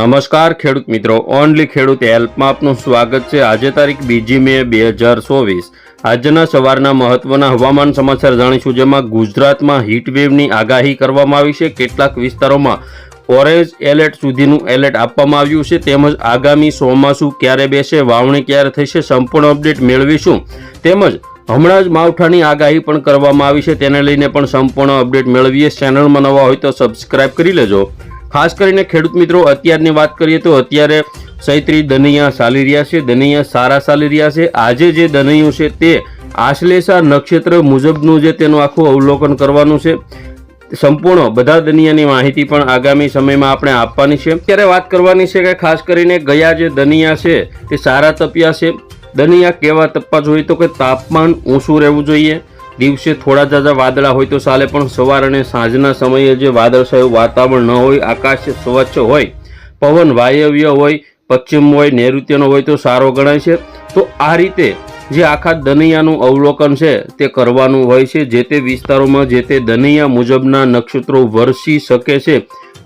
નમસ્કાર ખેડૂત મિત્રો. ઓનલી ખેડૂત હેલ્પમાં આપનું સ્વાગત છે. આજે તારીખ બીજી મે બે હજાર ચોવીસ. આજના સવારના મહત્વના હવામાન સમાચાર જાણીશું, જેમાં ગુજરાતમાં હીટવેવની આગાહી કરવામાં આવી છે. કેટલાક વિસ્તારોમાં ઓરેન્જ એલર્ટ સુધીનું એલર્ટ આપવામાં આવ્યું છે. તેમજ આગામી ચોમાસું ક્યારે બેસે, વાવણી ક્યારે થશે, સંપૂર્ણ અપડેટ મેળવીશું. તેમજ હમણાં જ માવઠાની આગાહી પણ કરવામાં આવી છે. તેને લઈને પણ સંપૂર્ણ અપડેટ મેળવીએ. ચેનલમાં નવા હોય તો સબસ્ક્રાઇબ કરી લેજો. ખાસ કરીને ખેડૂત મિત્રો, અત્યારની વાત કરીએ તો અત્યારે સૈત્રી દનૈયા ચાલી રહ્યા છે, દનૈયા સારા ચાલી રહ્યા છે. આજે જે દનૈયું છે તે આશ્લેષા નક્ષત્ર મુજબનું જે તેનું આખું અવલોકન કરવાનું છે. સંપૂર્ણ બધા દનિયાની માહિતી પણ આગામી સમયમાં આપણે આપવાની છે. ત્યારે વાત કરવાની છે કે ખાસ કરીને ગયા જે દનિયા છે તે સારા તપ્યા છે. દનિયા કેવા તપવા જોઈએ તો કે તાપમાન ઊંચું રહેવું જોઈએ. દિવસે થોડા જાજા વાદળા હોય તો ચાલે પણ સવાર અને સાંજના સમયે જે વાદળછાયું વાતાવરણ ન હોય, આકાશ સ્વચ્છ હોય, પવન વાયવ્ય હોય, પશ્ચિમ હોય, નૈઋત્યનો હોય તો સારો ગણાય છે. તો આ રીતે જે આખા દનૈયાનું અવલોકન છે તે કરવાનું હોય છે. જે તે વિસ્તારોમાં જે તે દનૈયા મુજબના નક્ષત્રો વરસી શકે છે.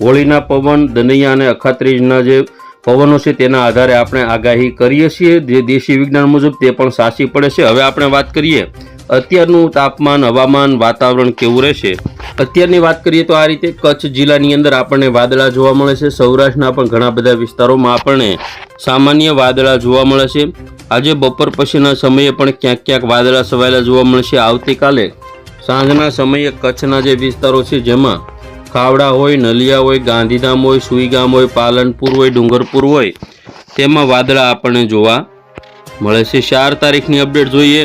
હોળીના પવન, દનૈયા અને અખાત્રીજના જે પવનો છે તેના આધારે આપણે આગાહી કરીએ છીએ. જે દેશી વિજ્ઞાન મુજબ તે પણ સાચી પડે છે. હવે આપણે વાત કરીએ અત્યારનું તાપમાન, હવામાન, વાતાવરણ કેવું રહેશે? અત્યારની વાત કરીએ તો આ રીતે કચ્છ જિલ્લાની અંદર આપણને વાદળા જોવા મળે છે. સૌરાષ્ટ્રના પણ ઘણા બધા વિસ્તારોમાં આપણને સામાન્ય વાદળા જોવા મળે છે. આજે બપોર પછીના સમયે પણ ક્યાંક ક્યાંક વાદળા છવાયેલા જોવા મળશે આવતીકાલે સાંજના સમયે કચ્છના જે વિસ્તારો છે, જેમાં ખાવડા હોય, નલિયા હોય, ગાંધીધામ હોય, સુઈગામ હોય, પાલનપુર હોય, ડુંગરપુર હોય, તેમાં વાદળા આપણને જોવા મળે છે. ચાર તારીખની અપડેટ જોઈએ.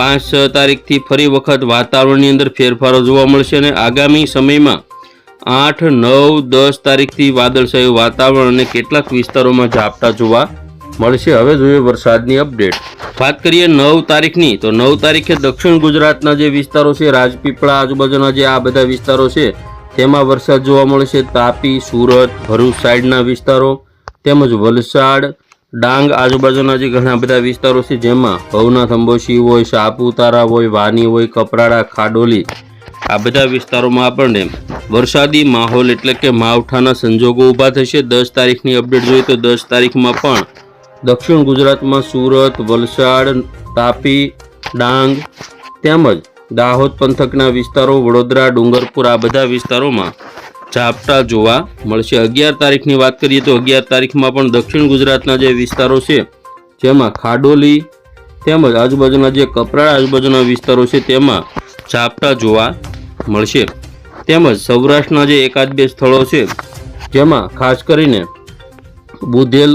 પાંચ છ તારીખથી ફરી વખત વાતાવરણની અંદર ફેરફારો જોવા મળશે અને આગામી સમયમાં આઠ, નવ, દસ તારીખથી વાદળછાયું વાતાવરણ અને કેટલાક વિસ્તારોમાં ઝાપટા જોવા મળશે. હવે જોઈએ વરસાદની અપડેટ. વાત કરીએ નવ તારીખની, તો નવ તારીખે દક્ષિણ ગુજરાતના જે વિસ્તારો છે, રાજપીપળા, આજુબાજુના જે આ બધા વિસ્તારો છે, તેમાં વરસાદ જોવા મળશે. તાપી, સુરત, ભરૂચ સાઈડના વિસ્તારો, તેમજ વલસાડ ડાંગ આજુબાજુના જે ઘણા બધા વિસ્તારો છે, જેમાં ભવનાથ અંબોશી હોય સાપુતારા હોય, વાની હોય, કપરાડા, ખાડોલી, આ બધા વિસ્તારોમાં આપણને વરસાદી માહોલ એટલે કે માવઠાના સંજોગો ઊભા થશે. દસ તારીખની અપડેટ જોઈએ તો દસ તારીખમાં પણ દક્ષિણ ગુજરાતમાં સુરત, વલસાડ, તાપી, ડાંગ તેમજ દાહોદ પંથકના વિસ્તારો, વડોદરા, ડુંગરપુર આ બધા વિસ્તારોમાં ઝાપટા જોવા મળશે. અગિયાર તારીખની વાત કરીએ તો અગિયાર તારીખમાં પણ દક્ષિણ ગુજરાતના જે વિસ્તારો છે, જેમાં ખાડોલી તેમજ આજુબાજુના જે કપરાળ આજુબાજુના વિસ્તારો છે, તેમાં ઝાપટા જોવા મળશે. તેમજ સૌરાષ્ટ્રના જે એકાદ બે સ્થળો છે, જેમાં ખાસ કરીને બુધેલ,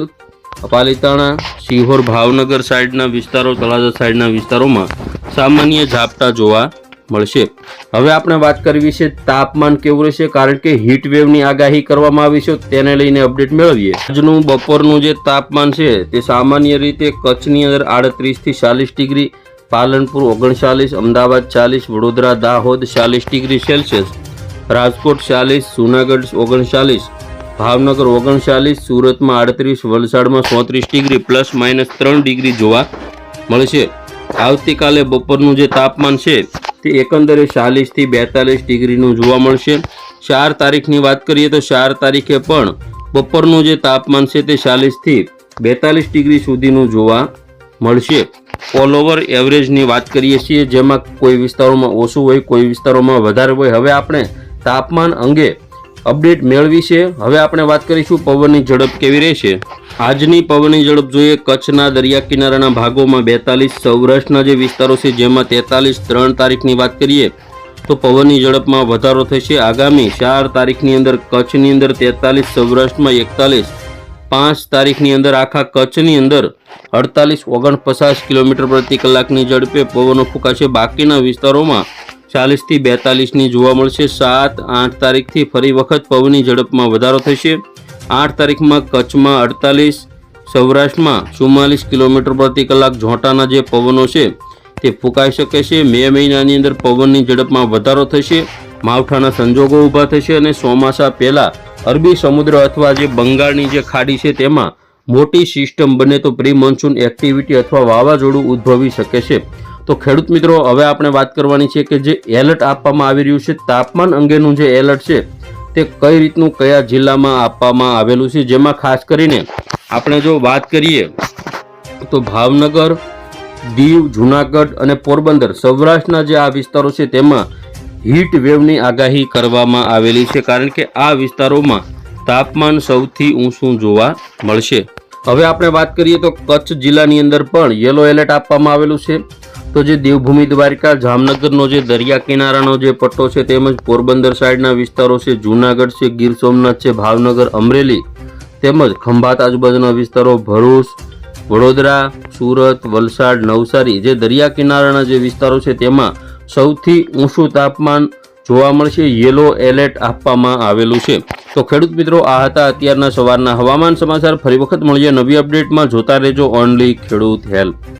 પાલિતાણા સિહોર ભાવનગર સાઈડના વિસ્તારો, તળાજા સાઈડના વિસ્તારોમાં સામાન્ય ઝાપટા જોવા મળશે. હવે આપણે વાત કરવી છે તાપમાન કેવું રહેશે, કારણ કે હીટ વેવની આગાહી કરવામાં આવી છે, તેને લઈને અપડેટ મેળવીએ. આજનું બપોરનું જે તાપમાન છે, તે સામાન્ય રીતે કચ્છની અંદર આડત્રીસથી ચાલીસ ડિગ્રી, પાલનપુર ઓગણચાલીસ, અમદાવાદ ચાલીસ, વડોદરા, દાહોદ ચાલીસ ડિગ્રી સેલ્સિયસ, રાજકોટ ચાલીસ, જુનાગઢ ઓગણચાલીસ, ભાવનગર ઓગણચાલીસ, સુરતમાં આડત્રીસ, વલસાડમાં ચોત્રીસ ડિગ્રી પ્લસ માઇનસ ત્રણ ડિગ્રી જોવા મળશે. આવતીકાલે બપોરનું જે તાપમાન છે તે એકંદરે ચાલીસથી બેતાલીસ ડિગ્રીનું જોવા મળશે. ચાર તારીખની વાત કરીએ તો ચાર તારીખે પણ બપોરનું જે તાપમાન છે તે ચાલીસથી બેતાલીસ ડિગ્રી સુધીનું જોવા મળશે. ઓલ ઓવર એવરેજની વાત કરીએ છીએ જેમાં કોઈ વિસ્તારોમાં ઓછું હોય, કોઈ વિસ્તારોમાં વધારે હોય. હવે આપણે તાપમાન અંગે અપડેટ મેળવી છે. હવે આપણે વાત કરીશું પવનની ઝડપ કેવી રહેશે. આજની પવનની ઝડપ જોઈએ કચ્છના દરિયા કિનારાના ભાગોમાં બેતાલીસ, સૌરાષ્ટ્રના જે વિસ્તારો છે, જેમાં તેતાલીસ, ત્રણ તારીખની વાત કરીએ, તો પવનની ઝડપમાં વધારો થશે. આગામી ચાર તારીખની અંદર કચ્છની અંદર તેતાલીસ, સૌરાષ્ટ્રમાં એકતાલીસ, પાંચ તારીખની અંદર આખા કચ્છની અંદર અડતાલીસ, ઓગણપચાસ કિલોમીટર પ્રતિ કલાકની ઝડપે પવનો ફૂંકાશે. બાકીના વિસ્તારોમાં ચાલીસથી બેતાલીસની જોવા મળશે. સાત, આઠ તારીખથી ફરી વખત પવનની ઝડપમાં વધારો થશે. આઠ તારીખમાં કચ્છમાં અડતાલીસ, સૌરાષ્ટ્રમાં ચુમ્માલીસ કિલોમીટર પ્રતિ કલાક ઝોંટાના જે પવનો છે તે ફૂંકાઈ શકે છે. મે મહિનાની અંદર પવનની ઝડપમાં વધારો થશે. માવઠાના સંજોગો ઊભા થશે અને ચોમાસા પહેલાં અરબી સમુદ્ર અથવા જે બંગાળની જે ખાડી છે તેમાં મોટી સિસ્ટમ બને તો પ્રી મોન્સૂન એક્ટિવિટી અથવા વાવાઝોડું ઉદ્ભવી શકે છે. તો ખેડૂત મિત્રો, હવે આપણે વાત કરવાની છે કે જે એલર્ટ આપવામાં આવી રહ્યું છે, તાપમાન અંગેનું જે એલર્ટ છે, તે કઈ રીતનું કયા જિલ્લામાં આપવામાં આવેલું છે? જેમાં ખાસ કરીને આપણે જો વાત કરીએ, તો ભાવનગર, દીવ, જુનાગઢ અને પોરબંદર, સૌરાષ્ટ્રના જે આ વિસ્તારો છે, તેમાં હીટ વેવની આગાહી કરવામાં આવેલી છે, કારણ કે આ વિસ્તારોમાં તાપમાન સૌથી ઊંચું જોવા મળશે. હવે આપણે વાત કરીએ તો કચ્છ જિલ્લાની અંદર પણ યલો એલર્ટ આપવામાં આવેલું છે. તો જે દેવભૂમિ દ્વારિકા, જામનગરનો જે દરિયા કિનારાનો જે પટ્ટો છે તેમજ પોરબંદર સાઈડના વિસ્તારો છે, જુનાગઢ છે, ગીર સોમનાથ છે, ભાવનગર, અમરેલી તેમજ ખંભાત આજુબાજુના વિસ્તારો, ભરૂચ, વડોદરા, સુરત, વલસાડ, નવસારી જે દરિયા કિનારાના જે વિસ્તારો છે તેમાં સૌથી ઊંચું તાપમાન જોવા મળશે યેલો એલર્ટ આપવામાં આવેલું છે. તો ખેડૂત મિત્રો, આ હતા અત્યારના સવારના હવામાન સમાચાર. ફરી વખત મળીએ નવી અપડેટમાં જોતા રહેજો ઓનલી ખેડૂત હેલ્પ.